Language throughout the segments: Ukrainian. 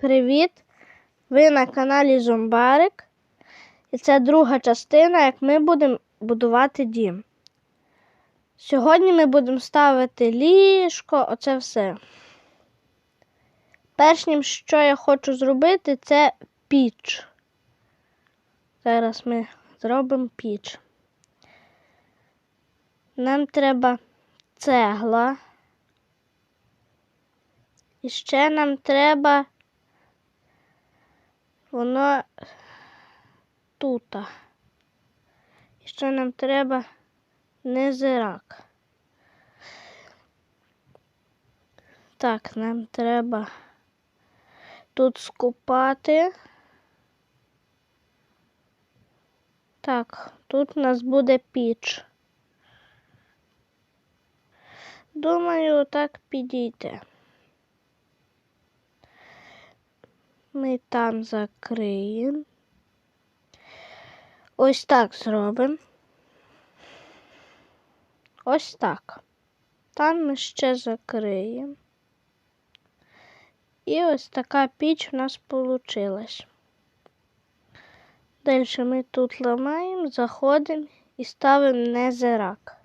Привіт! Ви на каналі Зомбарик. І це друга частина, як ми будемо будувати дім. Сьогодні ми будемо ставити ліжко, оце все. Першим, що я хочу зробити, це піч. Зараз ми зробимо піч. Нам треба цегла. І ще нам треба воно тут. І ще нам треба незирак. Так, нам треба тут скупати. Так, тут у нас буде піч. Думаю, так підійде. Ми там закриємо. Ось так зробимо. Ось так. Там ми ще закриємо. І ось така піч у нас вийшла. Далі ми тут ламаємо, заходимо і ставимо незирак.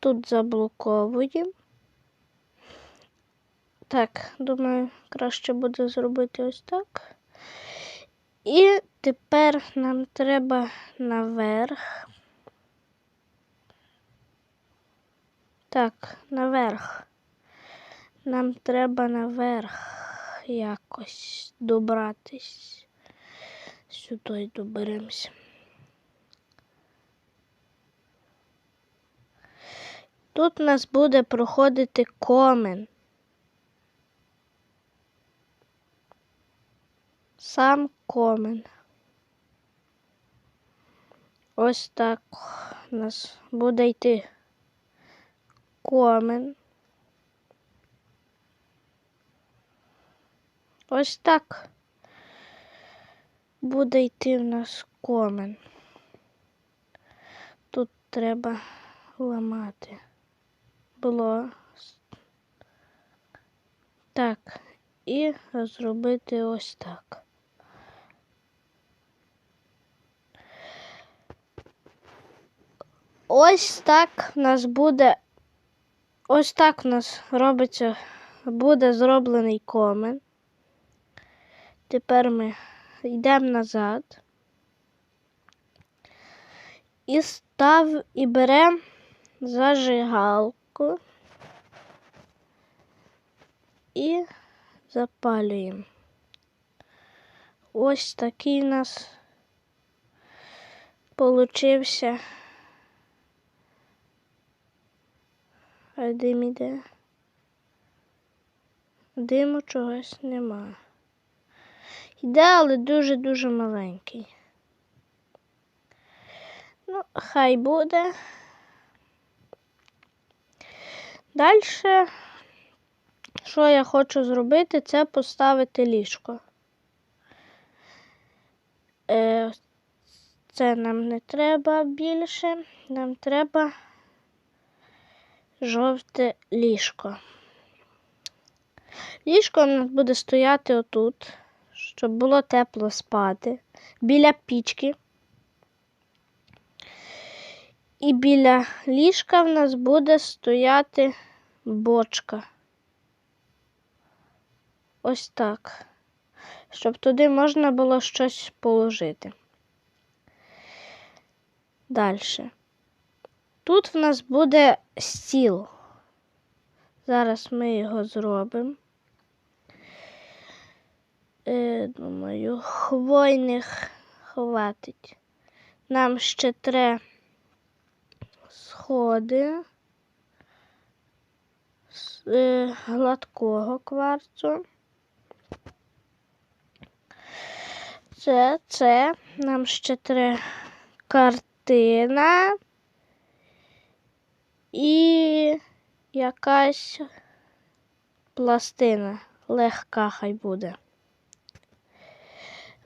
Тут заблоковуємо. Так, думаю, краще буде зробити ось так. І тепер нам треба наверх. Так, наверх. Нам треба наверх якось добратись. Сюди доберемося. Тут у нас буде проходити комен. Сам комен. Ось так у нас буде йти комен. Ось так буде йти в нас комен. Тут треба ламати. Було так, і зробити ось так. Ось так в нас буде. Ось так в нас робиться, буде зроблений комен. Тепер ми йдемо назад і став і беремо зажигалку і запалюємо. Ось такий у нас получився. А дим іде. Диму чогось нема. Йде, але дуже-дуже маленький. Ну, хай буде. Далі, що я хочу зробити, це поставити ліжко. Е, Це нам не треба більше, нам треба жовте ліжко. Ліжко у нас буде стояти отут, щоб було тепло спати, біля пічки. І біля ліжка в нас буде стояти бочка. Ось так, щоб туди можна було щось положити. Далі. Тут в нас буде стіл. Зараз ми його зробимо. Е, думаю, хвойних хватить. Нам ще треба сходи з е, гладкого кварцу. Це, це, нам ще треба картина і якась пластина легка хай буде.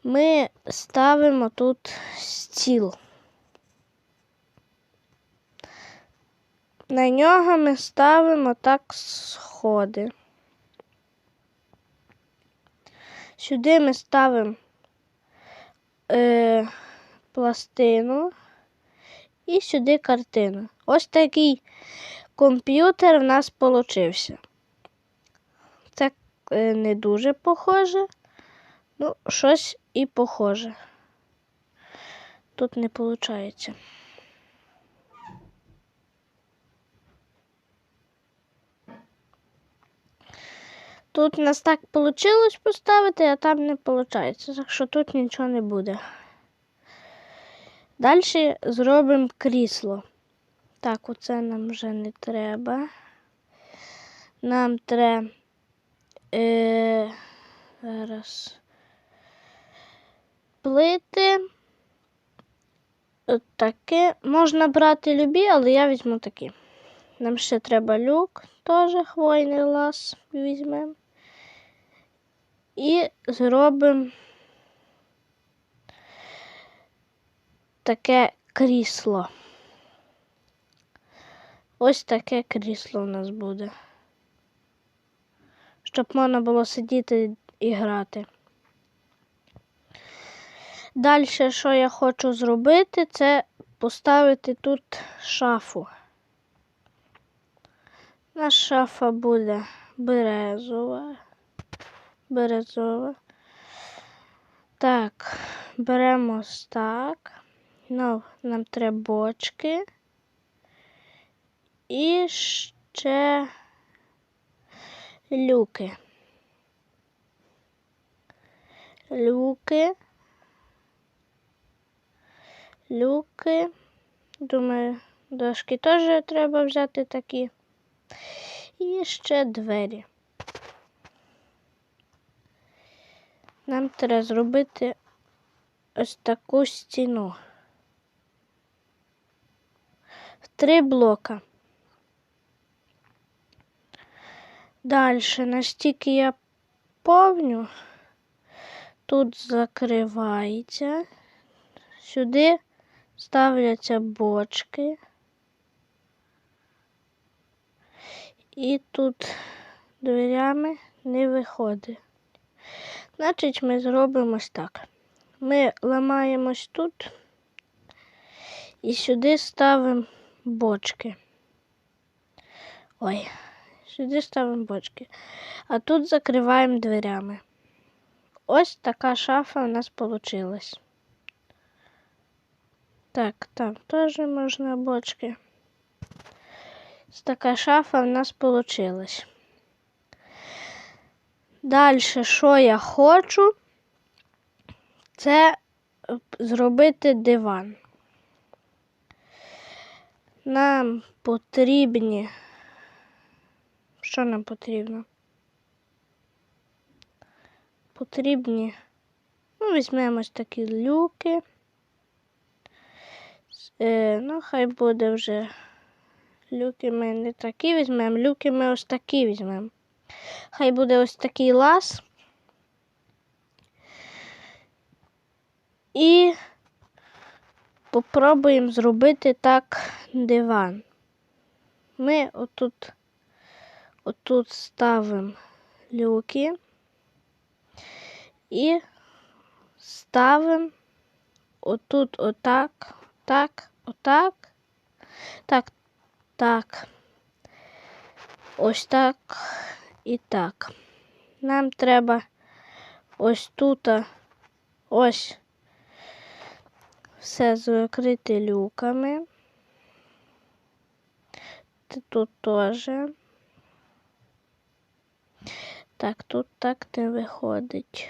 Ми ставимо тут стіл. На нього ми ставимо так сходи. Сюди ми ставимо е, пластину і сюди картину. Ось такий комп'ютер в нас получився. Це е, не дуже похоже, ну, щось і похоже. Тут не виходить. Тут у нас так вийшло поставити, а там не виходить. Так що тут нічого не буде. Далі зробимо крісло. Так, оце нам вже не треба. Нам треба е, зараз плити. От таке. Можна брати любі, але я візьму такі. Нам ще треба люк, теж хвойний лаз візьмемо. І зробимо таке крісло. Ось таке крісло у нас буде. Щоб можна було сидіти і грати. Далі, що я хочу зробити, це поставити тут шафу. Наша шафа буде березова. Березова. Так, беремо так. Ну, нам треба бочки. І ще люки. Люки. Люки. Думаю, дошки теж треба взяти такі. І ще двері. Нам треба зробити ось таку стіну. В три блока. Далі, настільки я повню, тут закривається, сюди ставляться бочки. І тут дверями не виходить. Значить, ми зробимо ось так. Ми ламаємось тут і сюди ставимо бочки. Ой, сюди ставимо бочки. А тут закриваємо дверями. Ось така шафа у нас вийшла. Так, там теж можна бочки. Ось така шафа у нас вийшла. Далі, що я хочу, це зробити диван. Нам потрібні. Що нам потрібно? Потрібні, ну, візьмемо ось такі люки. Е, ну, хай буде вже люки ми не такі візьмемо, люки ми ось такі візьмемо. Хай буде ось такий лаз. І попробуємо зробити так диван. Ми отут, отут ставимо люки і ставимо отут отак, так, отак, так, так, ось так і так. Нам треба ось тут ось все закрити люками. Тут теж. Так, тут так не виходить.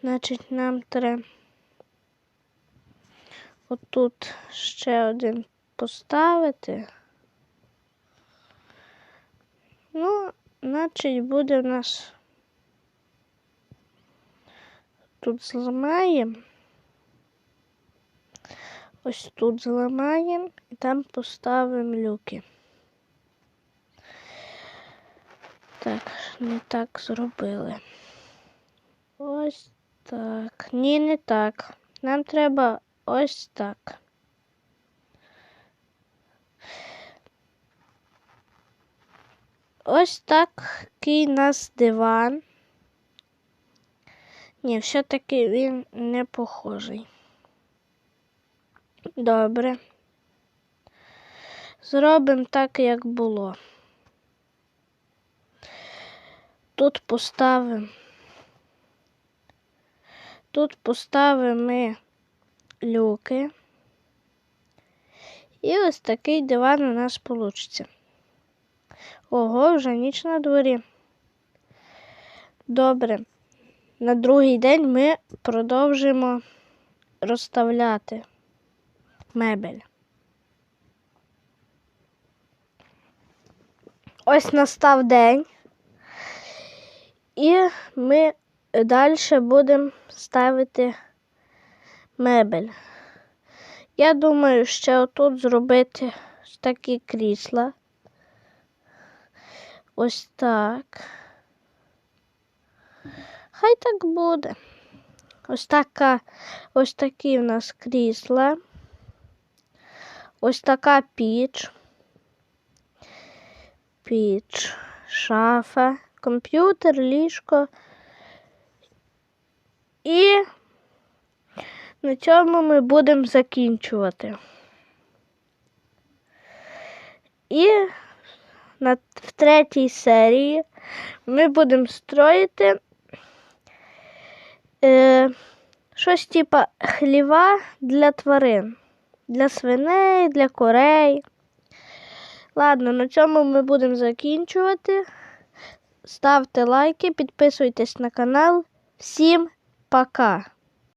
Значить, нам треба отут ще один поставити. Ну, значить, буде в нас тут зламаємо. Ось тут зламаємо і там поставимо люки. Так, не так зробили. Ось так. Ні, не так. Нам треба ось так. Ось такий у нас диван. Ні, все-таки він не похожий. Добре. Зробимо так, як було. Тут поставимо. Тут поставимо ми люки. І ось такий диван у нас вийде. Ого, вже ніч на дворі. Добре. На другий день ми продовжимо розставляти мебель. Ось настав день. І ми далі будемо ставити мебель. Я думаю, ще отут зробити такі крісла. Ось так. Хай так буде. Ось така, ось такі в нас крісла. Ось така піч. Піч, шафа, комп'ютер, ліжко. І на цьому ми будемо закінчувати. І на, в третій серії ми будемо строїти е, щось типа хліва для тварин, для свиней, для корей. Ладно, на цьому ми будемо закінчувати. Ставте лайки, підписуйтесь на канал. Всім пока!